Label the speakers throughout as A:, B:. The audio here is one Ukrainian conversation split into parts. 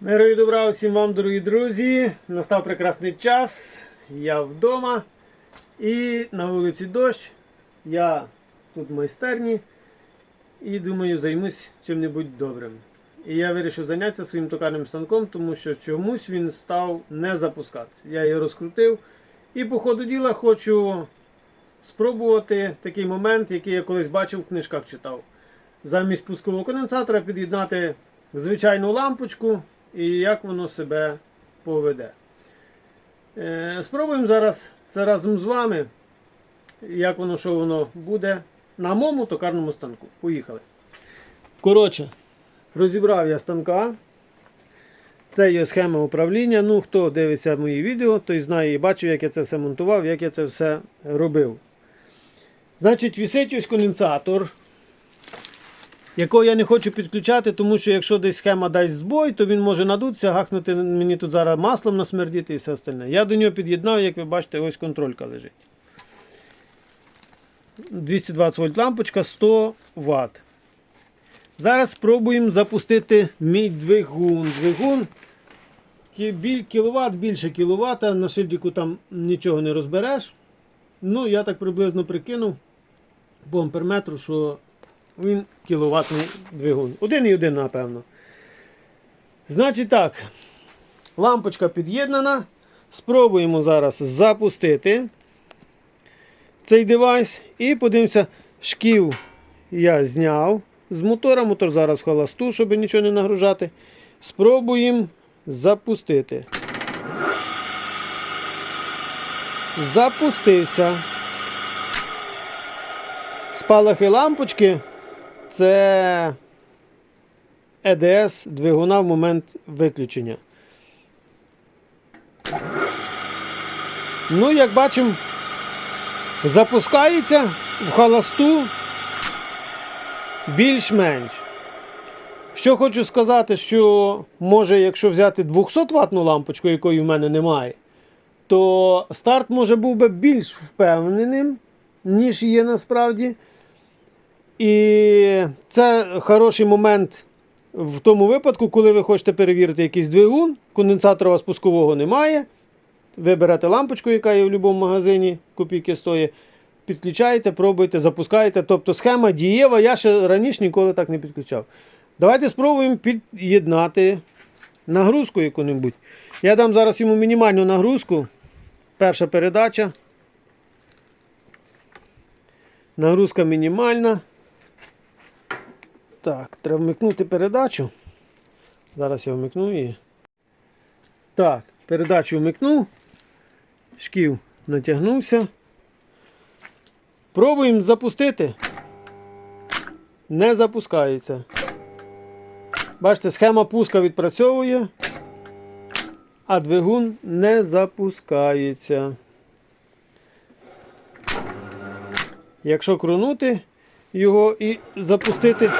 A: Миру і добра всім вам, дорогі друзі. Настав прекрасний час. Я вдома. І на вулиці дощ. Я тут в майстерні. І думаю, займусь чим-небудь добрим. І я вирішив зайнятися своїм токарним станком, тому що чомусь він став не запускатися. Я його розкрутив. І по ходу діла хочу спробувати такий момент, який я колись бачив в книжках читав. Замість пускового конденсатора під'єднати звичайну лампочку і як воно себе поведе. Е, Спробуємо зараз це разом з вами, як воно, що воно буде на моєму токарному станку. Поїхали. Коротше, розібрав я станка. Це є схема управління. Ну, хто дивиться мої відео, той знає і бачив, як я це все монтував, як я це все робив. Значить, висить ось конденсатор якого я не хочу підключати, тому що якщо десь схема дасть збой, то він може надутися, гахнути мені тут зараз маслом насмердіти і все остальне. Я до нього під'єднав, як ви бачите, ось контролька лежить. 220 вольт лампочка 100 Вт. Зараз спробуємо запустити мій двигун. Двигун кіловат більше кіловата, на шильдику там нічого не розбереш. Ну, я так приблизно прикинув по амперметру, що він кіловатний двигун. Один і один, напевно. Значить так, лампочка під'єднана. Спробуємо зараз запустити цей девайс. І подивимося, шків я зняв з мотора. Мотор зараз холосту, щоб нічого не нагружати. Спробуємо запустити. Запустився. Спалахи лампочки це ЕДС двигуна в момент виключення. Ну, як бачимо, запускається в холосту більш-менш. Що хочу сказати, що може, якщо взяти 200 ватну лампочку, якої в мене немає, то старт може був би більш впевненим, ніж є насправді. І це хороший момент в тому випадку, коли ви хочете перевірити якийсь двигун, конденсатора у вас пускового немає. Ви берете лампочку, яка є в будь-якому магазині, копійки стоїть, підключаєте, пробуєте, запускаєте. Тобто схема дієва, я ще раніше ніколи так не підключав. Давайте спробуємо під'єднати нагрузку яку-небудь. Я дам зараз йому мінімальну нагрузку. Перша передача. Нагрузка мінімальна. Так, треба вмикнути передачу. Зараз я вмикну її. Так, передачу вмикнув. Шків натягнувся. Пробуємо запустити. Не запускається. Бачите, схема пуска відпрацьовує, а двигун не запускається. Якщо крунути його і запустити,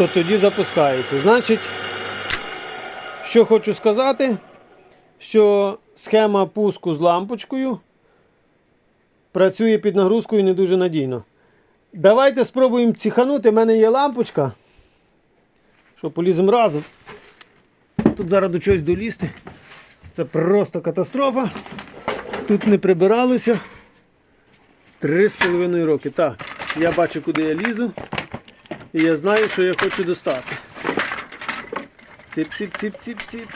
A: то тоді запускається. Значить, що хочу сказати, що схема пуску з лампочкою працює під нагрузкою не дуже надійно. Давайте спробуємо ціханути. У мене є лампочка. Що поліземо разом. Тут зараз до чогось долізти. Це просто катастрофа. Тут не прибиралося. Три з половиною роки. Так, я бачу, куди я лізу. І я знаю, що я хочу достати. Ціп-ціп-ціп-ціп-ціп.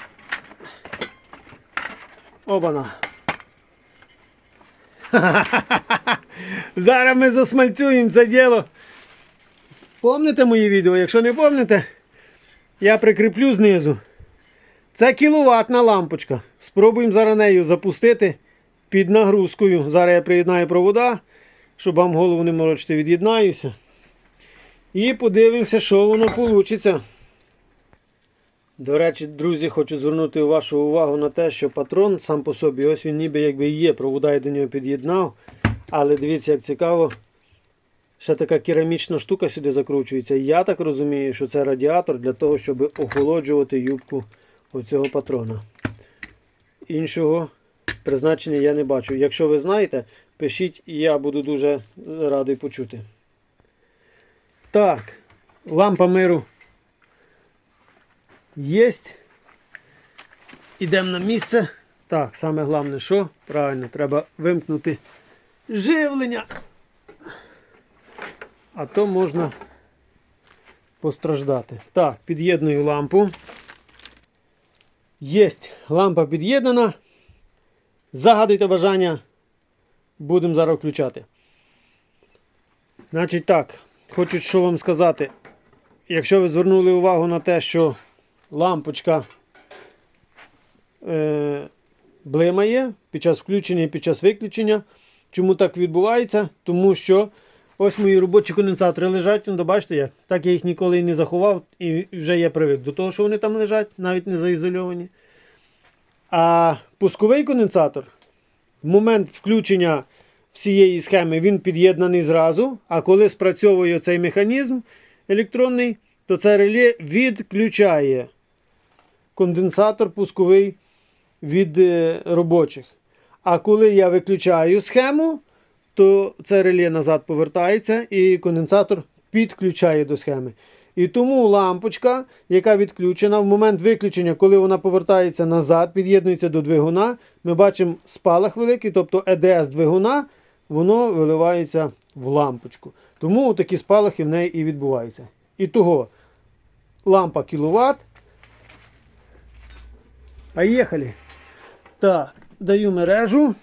A: Обана. Зараз ми засмальцюємо це діло. Помните мої відео? Якщо не помните, я прикріплю знизу. Це кіловатна лампочка. Спробуємо зараз нею запустити під нагрузкою. Зараз я приєднаю провода, щоб вам голову не морочити, від'єднаюся. І подивимося, що воно вийде. До речі, друзі, хочу звернути вашу увагу на те, що патрон сам по собі, ось він ніби якби є, провода я до нього під'єднав. Але дивіться, як цікаво, ще така керамічна штука сюди закручується. Я так розумію, що це радіатор для того, щоб охолоджувати юбку оцього патрона. Іншого призначення я не бачу. Якщо ви знаєте, пишіть, і я буду дуже радий почути. Так, лампа миру Єсть. йдемо на місце. Так, саме головне, що? Правильно, треба вимкнути живлення. А то можна постраждати. Так, під'єдную лампу. Єсть, лампа під'єднана. Загадуйте бажання. Будемо зараз включати. Значить так, хочу що вам сказати. Якщо ви звернули увагу на те, що лампочка е, блимає під час включення і під час виключення. Чому так відбувається? Тому що ось мої робочі конденсатори лежать, ну, бачите як? Так я їх ніколи і не заховав, і вже я привик до того, що вони там лежать, навіть не заізольовані. А пусковий конденсатор в момент включення всієї схеми він під'єднаний зразу. А коли спрацьовує цей механізм електронний, то це реле відключає конденсатор пусковий від е, робочих. А коли я виключаю схему, то це реле назад повертається і конденсатор підключає до схеми. І тому лампочка, яка відключена, в момент виключення, коли вона повертається назад, під'єднується до двигуна, ми бачимо спалах великий, тобто ЕДС двигуна, воно виливається в лампочку. Тому такі спалахи в неї і відбуваються. І того лампа кіловат. Поїхали. Так, даю мережу.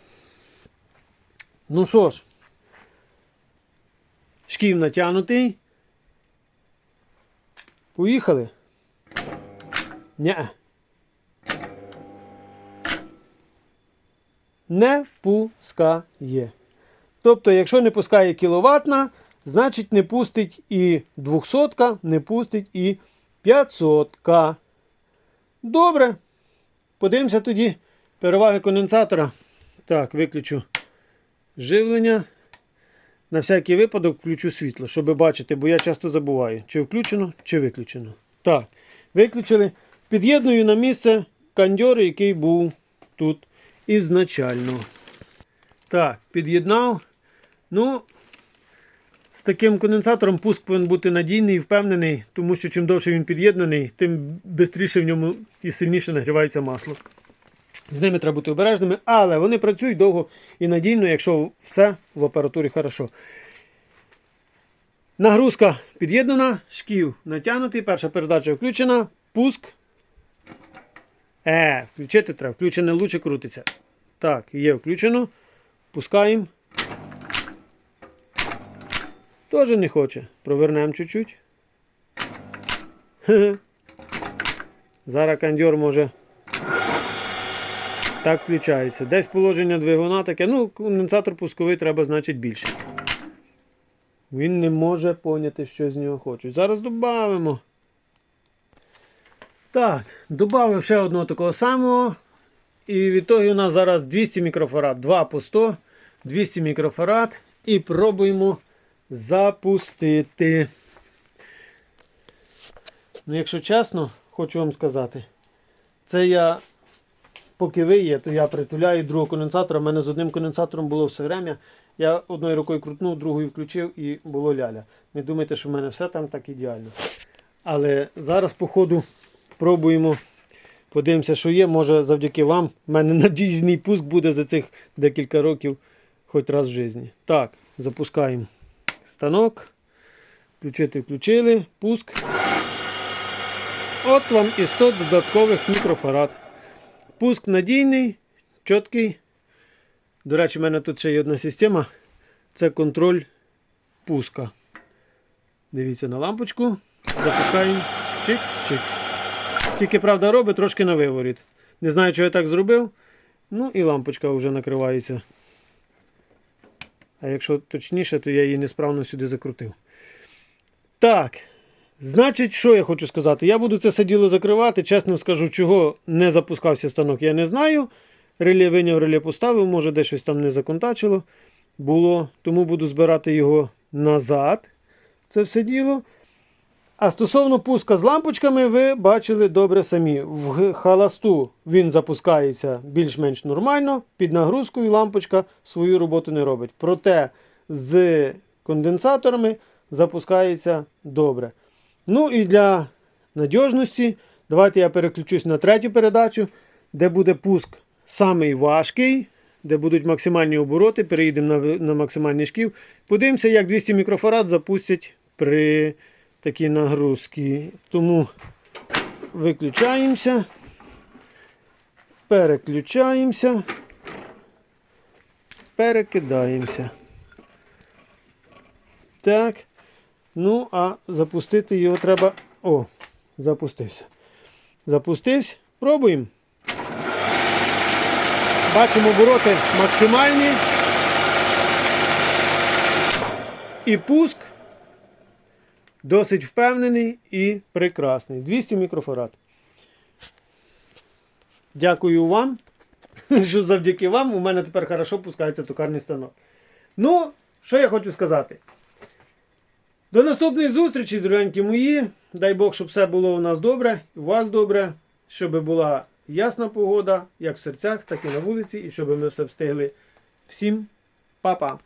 A: Ну що ж, шків натягнутий. Поїхали? Ня. Не пускає. Тобто, якщо не пускає кіловатна, значить не пустить і 200, не пустить і 500. Добре. Подивимося тоді переваги конденсатора. Так, виключу живлення. На всякий випадок включу світло, щоб бачити, бо я часто забуваю, чи включено, чи виключено. Так, виключили. Під'єдную на місце кандьор, який був тут ізначально. Так, під'єднав. Ну, з таким конденсатором пуск повинен бути надійний і впевнений, тому що чим довше він під'єднаний, тим швидше в ньому і сильніше нагрівається масло. З ними треба бути обережними, але вони працюють довго і надійно, якщо все в апаратурі хорошо. Нагрузка під'єднана, шків натягнутий, перша передача включена, пуск. Е, включити треба, включене лучше крутиться. Так, є включено. Пускаємо. Тоже не хоче. Провернемо чуть-чуть. Зараз кандьор може. Так включається. Десь положення двигуна таке. Ну, конденсатор пусковий треба, значить, більше. Він не може поняти, що з нього хочуть. Зараз додамо. Так, додав ще одного такого самого. І від того у нас зараз 200 мікрофарад. 2 по 100, 200 мікрофарад. І пробуємо запустити. Ну, якщо чесно, хочу вам сказати, це я, поки ви є, то я притуляю другого конденсатора. У мене з одним конденсатором було все время. Я одною рукою крутнув, другою включив і було ляля. Не думайте, що в мене все там так ідеально. Але зараз, по ходу, пробуємо. Подивимося, що є. Може завдяки вам. У мене надійний пуск буде за цих декілька років, хоч раз в житті. Так, запускаємо станок. Включити включили. Пуск. От вам і 100 додаткових мікрофарад. Пуск надійний, чіткий. До речі, в мене тут ще є одна система. Це контроль пуска. Дивіться на лампочку. Запускаємо. Чик-чик. Тільки, правда, робить трошки на виворіт. Не знаю, чого я так зробив. Ну і лампочка вже накривається. А якщо точніше, то я її несправно сюди закрутив. Так. Значить, що я хочу сказати? Я буду це все діло закривати. Чесно скажу, чого не запускався станок, я не знаю. Реле виняв, реле поставив, може десь щось там не законтачило було. Тому буду збирати його назад. Це все діло. А стосовно пуска з лампочками, ви бачили добре самі. В халасту він запускається більш-менш нормально, під нагрузкою лампочка свою роботу не робить. Проте з конденсаторами запускається добре. Ну і для надіжності, давайте я переключусь на третю передачу. де буде пуск самий важкий, де будуть максимальні обороти, переїдемо на, на максимальний шків. Подивимося, як 200 мікрофарад запустять при такій нагрузці. Тому виключаємося, переключаємося, перекидаємося. Так. Ну, а запустити його треба. О, запустився. Запустився. Пробуємо. Бачимо обороти максимальні. І пуск досить впевнений і прекрасний. 200 мікрофарад. Дякую вам, що завдяки вам у мене тепер хорошо пускається токарний станок. Ну, що я хочу сказати. До наступної зустрічі, дорогенькі мої. Дай Бог, щоб все було у нас добре, у вас добре, щоб була ясна погода, як в серцях, так і на вулиці, і щоб ми все встигли. Всім па-па!